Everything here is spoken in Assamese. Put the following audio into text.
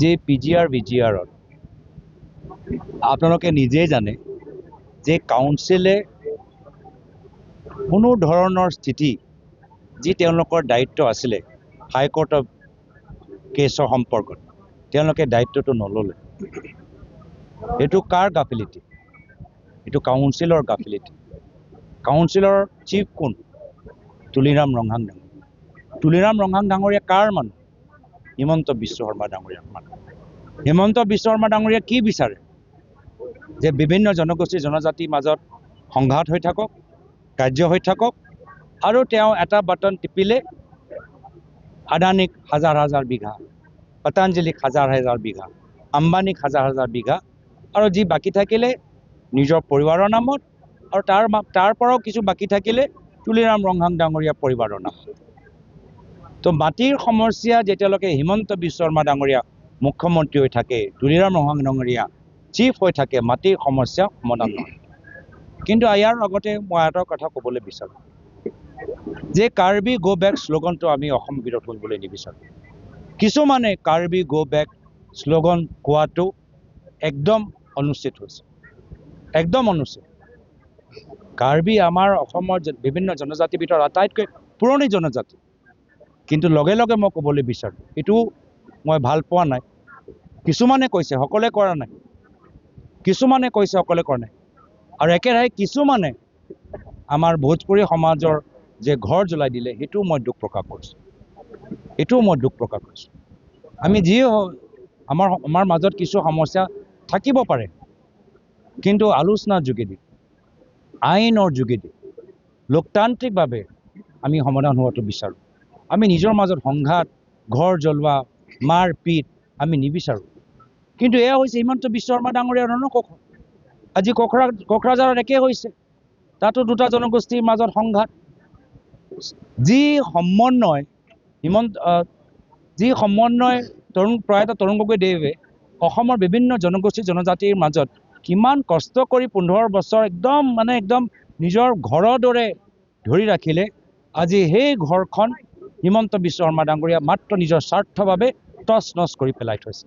যে P G R B G আৰত আপোনালোকে নিজেই জানে যে কাউন্সিলে কোনো ধৰণৰ স্থিতি যি তেওঁলোকৰ দায়িত্ব আছিলে হাইকোৰ্টৰ কেছৰ সম্পৰ্কত তেওঁলোকে দায়িত্বটো নল'লে। এইটো কাৰ গাফিলিটি এইটো কাউন্সিলৰ গাফিলিটি কাউন্সিলৰ চিফ কোন? তুলিৰাম ৰংহাং ডাঙৰীয়া। তুলিৰাম ৰংহাং ডাঙৰীয়া কাৰ মানুহ? হিমন্ত বিশ্ব শৰ্মা ডাঙৰীয়াৰ মানুহ হিমন্ত বিশ্ব শৰ্মা ডাঙৰীয়া কি বিচাৰে? যে বিভিন্ন জনগোষ্ঠী জনজাতিৰ মাজত সংঘাত হৈ থাকক, কাৰ্য হৈ থাকক, আৰু তেওঁ এটা বাটন টিপিলে আদানীক হাজাৰ হাজাৰ বিঘা, পতঞ্জলীক হাজাৰ হাজাৰ বিঘা, আম্বানীক হাজাৰ হাজাৰ বিঘা, আৰু যি বাকী থাকিলে নিজৰ পৰিবাৰৰ নামত, আৰু তাৰ তাৰ পৰাও কিছু বাকী থাকিলে তুলিৰাম ৰংহাং ডাঙৰীয়া পৰিবাৰৰ নামত। তো মাটিৰ সমস্যা যেতিয়ালৈকে হিমন্ত বিশ্ব শৰ্মা ডাঙৰীয়া মুখ্যমন্ত্ৰী হৈ থাকে তুলিৰাম ৰংহাং ডাঙৰীয়া চিফ হৈ থাকে মাটিৰ সমস্যা সমাধান নহয়। কিন্তু ইয়াৰ লগতে মই এটা কথা ক'বলৈ বিচাৰোঁ যে কাৰ্বি গ' বেক শ্লোগানটো আমি অসম বিৰোধ কৰিবলৈ নিবিচাৰোঁ। কিছুমানে কাৰ্বি গ' বেক শ্লোগান কোৱাটো একদম অনুচিত হৈছে। একদম অনুচিত। কাৰ্বি আমাৰ অসমৰ বিভিন্ন জনজাতিৰ ভিতৰত আটাইতকৈ পুৰণি জনজাতি। কিন্তু লগে লগে মই ক'বলৈ বিচাৰোঁ এইটো মই ভাল পোৱা নাই। কিছুমানে কৈছে সকলোৱে কৰা নাই। কিছুমানে কৈছে সকলোৱে কৰা নাই। আৰু একেৰাহে কিছুমানে আমাৰ ভোজপুৰী সমাজৰ যে ঘৰ জ্বলাই দিলে সেইটোও মই দুখ প্ৰকাশ কৰিছোঁ। এইটোও মই দুখ প্ৰকাশ কৰিছোঁ। আমি হওক আমাৰ আমাৰ মাজত কিছু সমস্যা থাকিব পাৰে কিন্তু আলোচনাৰ যোগেদি আইনৰ যোগেদি লোকতান্ত্ৰিকভাৱে আমি সমাধান হোৱাটো বিচাৰোঁ। আমি নিজৰ মাজত সংঘাত ঘৰ জ্বলোৱা মাৰ পিট আমি নিবিচাৰোঁ। কিন্তু এয়া হৈছে হিমন্ত বিশ্ব শৰ্মা ডাঙৰীয়া ৰণকৌশল আজি কোকৰা কোকৰাঝাৰত একে হৈছে। তাতো দুটা জনগোষ্ঠীৰ মাজত সংঘাত। যি সমন্বয় হিমন্ত যি সমন্বয় তৰুণ প্ৰয়াত তৰুণ গগৈদেৱে অসমৰ বিভিন্ন জনগোষ্ঠী জনজাতিৰ মাজত কিমান কষ্ট কৰি পোন্ধৰ বছৰ একদম মানে একদম নিজৰ ঘৰৰ দৰে ধৰি ৰাখিলে আজি সেই ঘৰখন হিমন্ত বিশ্ব শৰ্মা ডাঙৰীয়া মাত্ৰ নিজৰ স্বাৰ্থৰ বাবে টচ নচ কৰি পেলাই থৈছে।